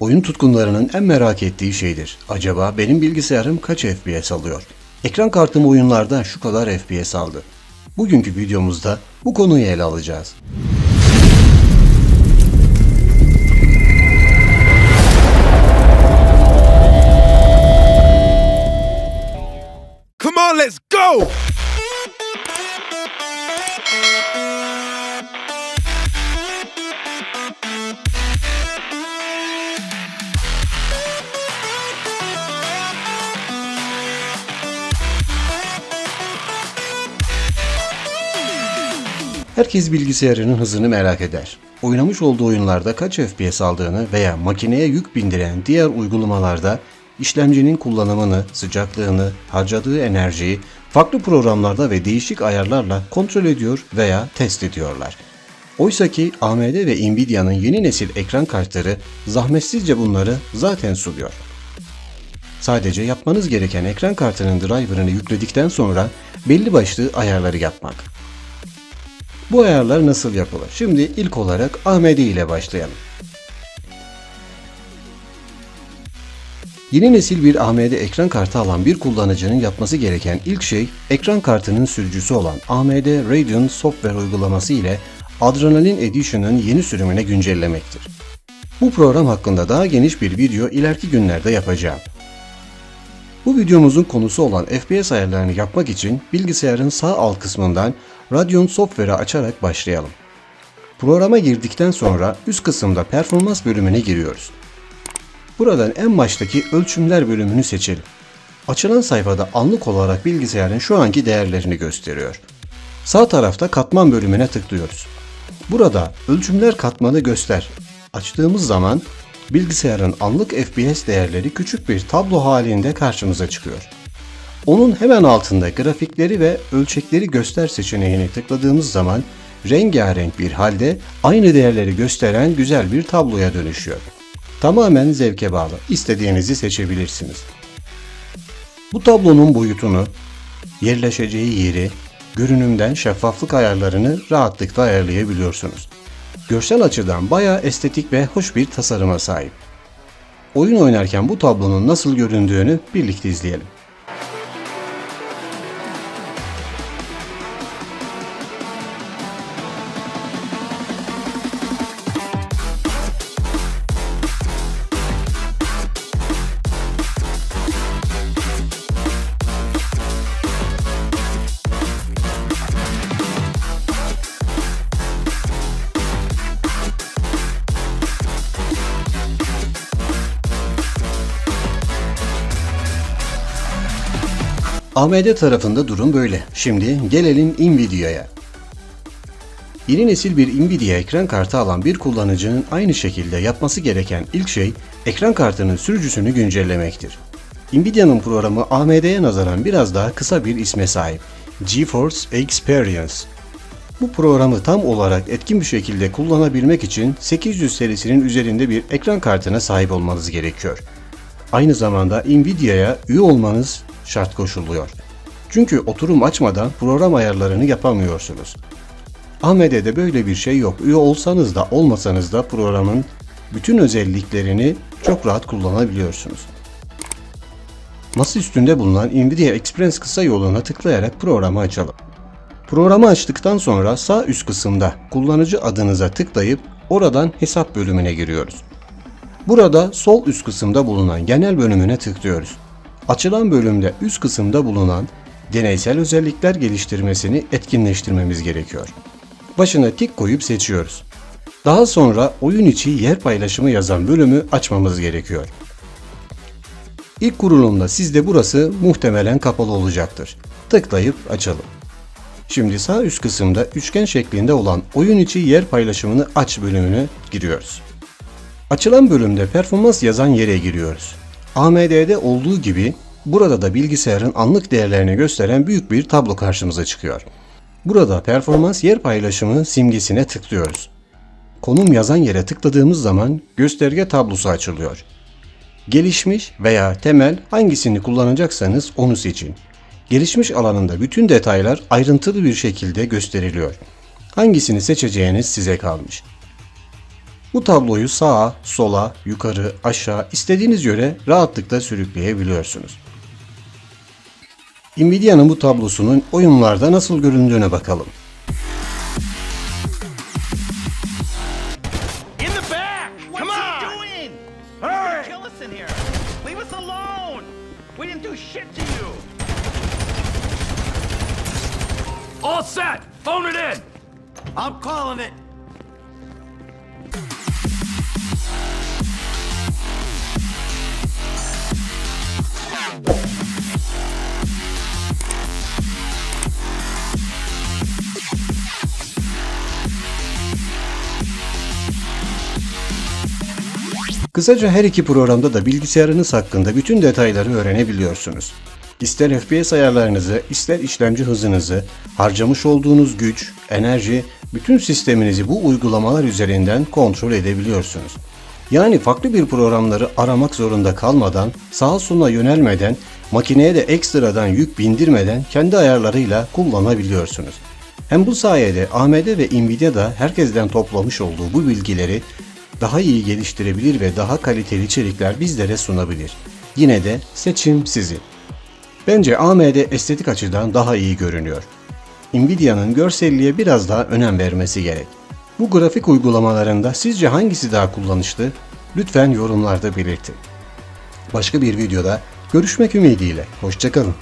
Oyun tutkunlarının en merak ettiği şeydir. Acaba benim bilgisayarım kaç FPS alıyor? Ekran kartım oyunlarda şu kadar FPS aldı. Bugünkü videomuzda bu konuyu ele alacağız. Herkes bilgisayarının hızını merak eder. Oynamış olduğu oyunlarda kaç FPS aldığını veya makineye yük bindiren diğer uygulamalarda işlemcinin kullanımını, sıcaklığını, harcadığı enerjiyi farklı programlarda ve değişik ayarlarla kontrol ediyor veya test ediyorlar. Oysa ki AMD ve Nvidia'nın yeni nesil ekran kartları zahmetsizce bunları zaten sunuyor. Sadece yapmanız gereken ekran kartının driver'ını yükledikten sonra belli başlı ayarları yapmak. Bu ayarlar nasıl yapılır? Şimdi ilk olarak AMD ile başlayalım. Yeni nesil bir AMD ekran kartı alan bir kullanıcının yapması gereken ilk şey ekran kartının sürücüsü olan AMD Radeon Software uygulaması ile Adrenalin Edition'ın yeni sürümüne güncellemektir. Bu program hakkında daha geniş bir video ileriki günlerde yapacağım. Bu videomuzun konusu olan FPS ayarlarını yapmak için bilgisayarın sağ alt kısmından Radeon Software'ı açarak başlayalım. Programa girdikten sonra üst kısımda performans bölümüne giriyoruz. Buradan en baştaki ölçümler bölümünü seçelim. Açılan sayfada anlık olarak bilgisayarın şu anki değerlerini gösteriyor. Sağ tarafta katman bölümüne tıklıyoruz. Burada ölçümler katmanı göster. Açtığımız zaman bilgisayarın anlık FPS değerleri küçük bir tablo halinde karşımıza çıkıyor. Onun hemen altında grafikleri ve ölçekleri göster seçeneğini tıkladığımız zaman rengarenk bir halde aynı değerleri gösteren güzel bir tabloya dönüşüyor. Tamamen zevke bağlı. İstediğinizi seçebilirsiniz. Bu tablonun boyutunu, yerleşeceği yeri, görünümden şeffaflık ayarlarını rahatlıkla ayarlayabiliyorsunuz. Görsel açıdan bayağı estetik ve hoş bir tasarıma sahip. Oyun oynarken bu tablonun nasıl göründüğünü birlikte izleyelim. AMD tarafında durum böyle. Şimdi gelelim Nvidia'ya. Yeni nesil bir Nvidia ekran kartı alan bir kullanıcının aynı şekilde yapması gereken ilk şey ekran kartının sürücüsünü güncellemektir. Nvidia'nın programı AMD'ye nazaran biraz daha kısa bir isme sahip. GeForce Experience. Bu programı tam olarak etkin bir şekilde kullanabilmek için 800 serisinin üzerinde bir ekran kartına sahip olmanız gerekiyor. Aynı zamanda Nvidia'ya üye olmanız şart koşuluyor. Çünkü oturum açmadan program ayarlarını yapamıyorsunuz. AMD'de böyle bir şey yok. Üye olsanız da olmasanız da programın bütün özelliklerini çok rahat kullanabiliyorsunuz. Masa üstünde bulunan Nvidia Experience kısa yoluna tıklayarak programı açalım. Programı açtıktan sonra sağ üst kısımda kullanıcı adınıza tıklayıp oradan hesap bölümüne giriyoruz. Burada sol üst kısımda bulunan genel bölümüne tıklıyoruz. Açılan bölümde üst kısımda bulunan deneysel özellikler geliştirmesini etkinleştirmemiz gerekiyor. Başına tik koyup seçiyoruz. Daha sonra oyun içi yer paylaşımı yazan bölümü açmamız gerekiyor. İlk kurulumda sizde burası muhtemelen kapalı olacaktır. Tıklayıp açalım. Şimdi sağ üst kısımda üçgen şeklinde olan oyun içi yer paylaşımını aç bölümüne giriyoruz. Açılan bölümde performans yazan yere giriyoruz. AMD'de olduğu gibi burada da bilgisayarın anlık değerlerini gösteren büyük bir tablo karşımıza çıkıyor. Burada performans yer paylaşımı simgesine tıklıyoruz. Konum yazan yere tıkladığımız zaman gösterge tablosu açılıyor. Gelişmiş veya temel hangisini kullanacaksanız onu seçin. Gelişmiş alanında bütün detaylar ayrıntılı bir şekilde gösteriliyor. Hangisini seçeceğiniz size kalmış. Bu tabloyu sağa, sola, yukarı, aşağı istediğiniz yöre rahatlıkla sürükleyebiliyorsunuz. Nvidia'nın bu tablosunun oyunlarda nasıl göründüğüne bakalım. In the back! What's Come he on! doing? All You're right. gonna kill us in here. Leave us alone. We didn't do shit to you. All set! Phone it in! I'm calling it. Kısaca her iki programda da bilgisayarınız hakkında bütün detayları öğrenebiliyorsunuz. İster FPS ayarlarınızı, ister işlemci hızınızı, harcamış olduğunuz güç, enerji, bütün sisteminizi bu uygulamalar üzerinden kontrol edebiliyorsunuz. Yani farklı bir programları aramak zorunda kalmadan, sağa sola yönelmeden, makineye de ekstradan yük bindirmeden kendi ayarlarıyla kullanabiliyorsunuz. Hem bu sayede AMD ve Nvidia da herkesten toplamış olduğu bu bilgileri daha iyi geliştirebilir ve daha kaliteli içerikler bizlere sunabilir. Yine de seçim sizin. Bence AMD estetik açıdan daha iyi görünüyor. Nvidia'nın görselliğe biraz daha önem vermesi gerek. Bu grafik uygulamalarında sizce hangisi daha kullanışlı? Lütfen yorumlarda belirtin. Başka bir videoda görüşmek ümidiyle. Hoşçakalın.